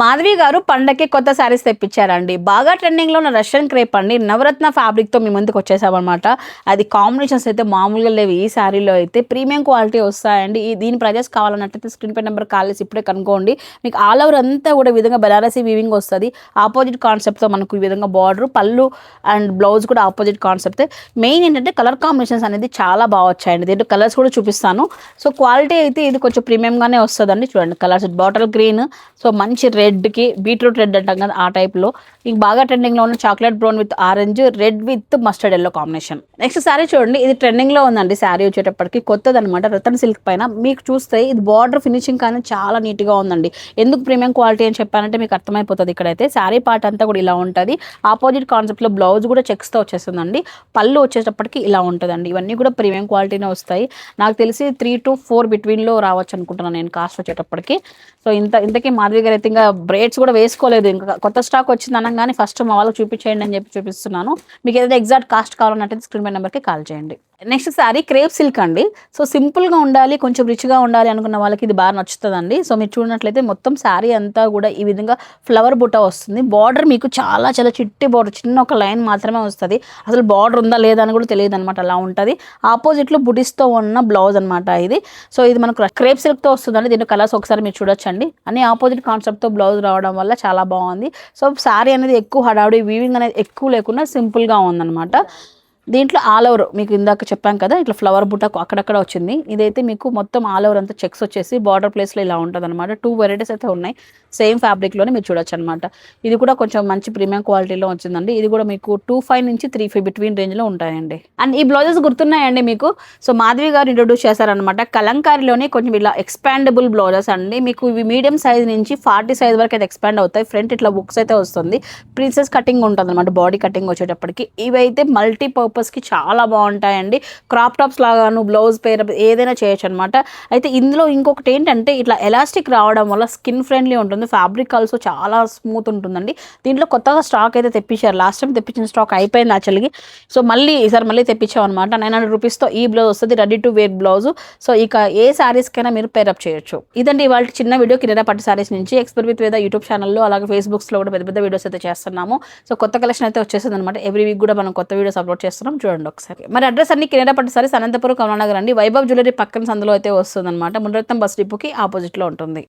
మాధవి గారు పండగకి కొత్త శారీస్ తెప్పించారండి. బాగా ట్రెండింగ్లో ఉన్న రష్యన్ క్రేప్ అండి. నవరత్న ఫ్యాబ్రిక్తో మీ ముందుకు వచ్చేసామన్నమాట. అది కాంబినేషన్స్ అయితే మామూలుగా లేవు. ఈ శారీలో అయితే ప్రీమియం క్వాలిటీ వస్తాయండి. ఈ దీని ప్రైజెస్ కావాలన్నట్టయితే స్క్రీన్ పై నెంబర్ కాల్ చేసి ఇప్పుడే కనుక్కోండి. మీకు ఆల్ ఓవర్ అంతా కూడా విధంగా బెనారసీ వీవింగ్ వస్తుంది. ఆపోజిట్ కాన్సెప్ట్తో మనకు ఈ విధంగా బార్డర్ పళ్ళు అండ్ బ్లౌజ్ కూడా ఆపోజిట్ కాన్సెప్ట్ మెయిన్ ఏంటంటే కలర్ కాంబినేషన్స్ అనేది చాలా బాగా వచ్చాయండి. దీంట్లో కలర్స్ కూడా చూపిస్తాను. సో క్వాలిటీ అయితే ఇది కొంచెం ప్రీమియంగానే వస్తుందండి. చూడండి కలర్స్ బాటిల్ గ్రీన్ సో మంచి రెడ్కి బీట్రూట్ రెడ్ అంటాం కదా ఆ టైప్లో ఇంక బాగా ట్రెండింగ్లో ఉన్న chocolate brown with orange red with mustard yellow combination next sari చూడండి ఇది ట్రెండింగ్లో ఉందండి శారీ వచ్చేటప్పటికి. కొత్తది అనమాట రతన్ సిల్క్ పైన. మీకు చూస్తే ఇది బార్డర్ ఫినిషింగ్ కానీ చాలా నీట్గా ఉందండి. ఎందుకు ప్రీమియం క్వాలిటీ అని చెప్పానంటే మీకు అర్థమైపోతుంది ఇక్కడైతే. శారీ పార్ట్ అంతా కూడా ఇలా ఉంటుంది. ఆపోజిట్ కాన్సెప్ట్లో బ్లౌజ్ కూడా చెక్స్తో వచ్చేస్తుందండి. పళ్ళు వచ్చేటప్పటికి ఇలా ఉంటుందండి. ఇవన్నీ కూడా ప్రీమియం క్వాలిటీనే వస్తాయి. నాకు తెలిసి త్రీ టు ఫోర్ బిట్వీన్లో రావచ్చు అనుకుంటున్నాను నేను కాస్ట్ వచ్చేటప్పటికి. సో ఇంత ఇంతకీ మాధవి గారు అయితే ఇంకా బ్రేడ్స్ కూడా వేసుకోలేదు. ఇంకా కొత్త స్టాక్ వచ్చింది అనగానే ఫస్ట్ మా వాళ్ళకి చూపించేయండి అని చెప్పి చూపిస్తున్నాను. మీకు ఏదైతే ఎగ్జాక్ట్ కాస్ట్ కావాలన్నట్టు స్క్రీన్ పై నెంబర్కి కాల్ చేయండి. నెక్స్ట్ శారీ క్రేప్ సిల్క్ అండి. సో సింపుల్గా ఉండాలి కొంచెం రిచ్గా ఉండాలి అనుకున్న వాళ్ళకి ఇది బాగా నచ్చుతుందండి. సో మీరు చూడనట్లయితే మొత్తం శారీ అంతా కూడా ఈ విధంగా ఫ్లవర్ బుట్ట వస్తుంది. బార్డర్ మీకు చాలా చాలా చిట్టి బార్డర్ చిన్న ఒక లైన్ మాత్రమే వస్తుంది. అసలు బార్డర్ ఉందా లేదా అని కూడా తెలియదు అనమాట అలా ఉంటుంది. ఆపోజిట్లో బుటిస్తో ఉన్న బ్లౌజ్ అనమాట ఇది. సో ఇది మనకు క్రేప్ సిల్క్తో వస్తుందండి. దీని కలర్స్ ఒకసారి మీరు చూడొచ్చండి. అన్ని ఆపోజిట్ కాన్సెప్ట్తో బ్లౌజ్ బ్లౌజ్ రావడం వల్ల చాలా బాగుంది. సో శారీ అనేది ఎక్కువ హడావుడి వీవింగ్ అనేది ఎక్కువ లేకుండా సింపుల్గా ఉందన్నమాట. దీంట్లో ఆల్ ఓవర్ మీకు ఇందాక చెప్పాం కదా ఇట్లా ఫ్లవర్ బుట్ట అక్కడక్కడ వచ్చింది. ఇదైతే మీకు మొత్తం ఆల్ ఓవర్ అంతా చెక్స్ వచ్చేసి బార్డర్ ప్లేస్లో ఇలా ఉంటుంది అనమాట టూ వెరైటీస్ అయితే ఉన్నాయి. సేమ్ ఫ్యాబ్రిక్లోనే మీరు చూడొచ్చు అనమాట ఇది కూడా కొంచెం మంచి ప్రీమియం క్వాలిటీలో వచ్చిందండి. ఇది కూడా మీకు టూ ఫైవ్ నుంచి త్రీ ఫైవ్ బిట్వీన్ రేంజ్లో ఉంటాయండి. అండ్ ఈ బ్లౌజెస్ గుర్తున్నాయండి మీకు? సో మాధవి గారు ఇంట్రొడ్యూస్ చేశారనమాట కలంకారీలోనే కొంచెం ఇలా ఎక్స్పాండబుల్ బ్లౌజెస్ అండి. మీకు ఇవి మీడియం సైజ్ నుంచి ఫార్టీ సైజ్ వరకు అయితే ఎక్స్పాండ్ అవుతాయి. ఫ్రంట్ ఇట్లా బుక్స్ అయితే వస్తుంది. ప్రిన్సెస్ కటింగ్ ఉంటుంది అనమాట బాడీ కటింగ్ వచ్చేటప్పటికి. ఇవైతే మల్టీ పర్పస్కి చాలా బాగుంటాయండి. క్రాప్ టాప్స్ లాగాను బ్లౌజ్ పేర్ ఏదైనా చేయొచ్చు అనమాట అయితే ఇందులో ఇంకొకటి ఏంటంటే ఇట్లా ఎలాస్టిక్ రావడం వల్ల స్కిన్ ఫ్రెండ్లీ ఉంటుంది ఫ్యాబ్రిక్ ఆల్సో చాలా స్మూత్ ఉంటుందండి. దీంట్లో కొత్తగా స్టాక్ అయితే తెప్పించారు. లాస్ట్ టైం తెప్పించిన స్టాక్ అయిపోయింది యాక్చువల్గా సో మళ్ళీ ఈసారి మళ్ళీ తెప్పించాం అనమాట నైన్ హండ్రెడ్ రూపీస్తో ఈ బ్లౌజ్ వస్తుంది ready to wear blouse so ఇక ఏ శారీస్కైనా మీరు పేరప్ చేయొచ్చు. ఇదండి ఇవాళ చిన్న వీడియో కిరాణా పట్టు శారీస్ నుంచి ఎక్స్పర్ విత్ వేద యూట్యూబ్ ఛానల్లో అలాగే ఫేస్బుక్స్లో కూడా పెద్ద పెద్ద వీడియోస్ అయితే చేస్తున్నాము. సో కొత్త కలెక్షన్ అయితే వచ్చేసింది అనమాట ఎవ్రీ వీక్ కూడా మనం కొత్త వీడియోస్ అప్లోడ్ చేస్తున్నాం చూడండి ఒకసారి. మరి అడ్రస్ అన్ని కిరాణా పట్టు సారీస్ అనంతపురం కమలానగర్ అండి. వైభవ్ జ్యువెలరీ పక్కన సందులో అయితే వస్తుందన్నమాట. మునరత్నం బస్ డిపోకి ఆపోజిట్లో ఉంటుంది.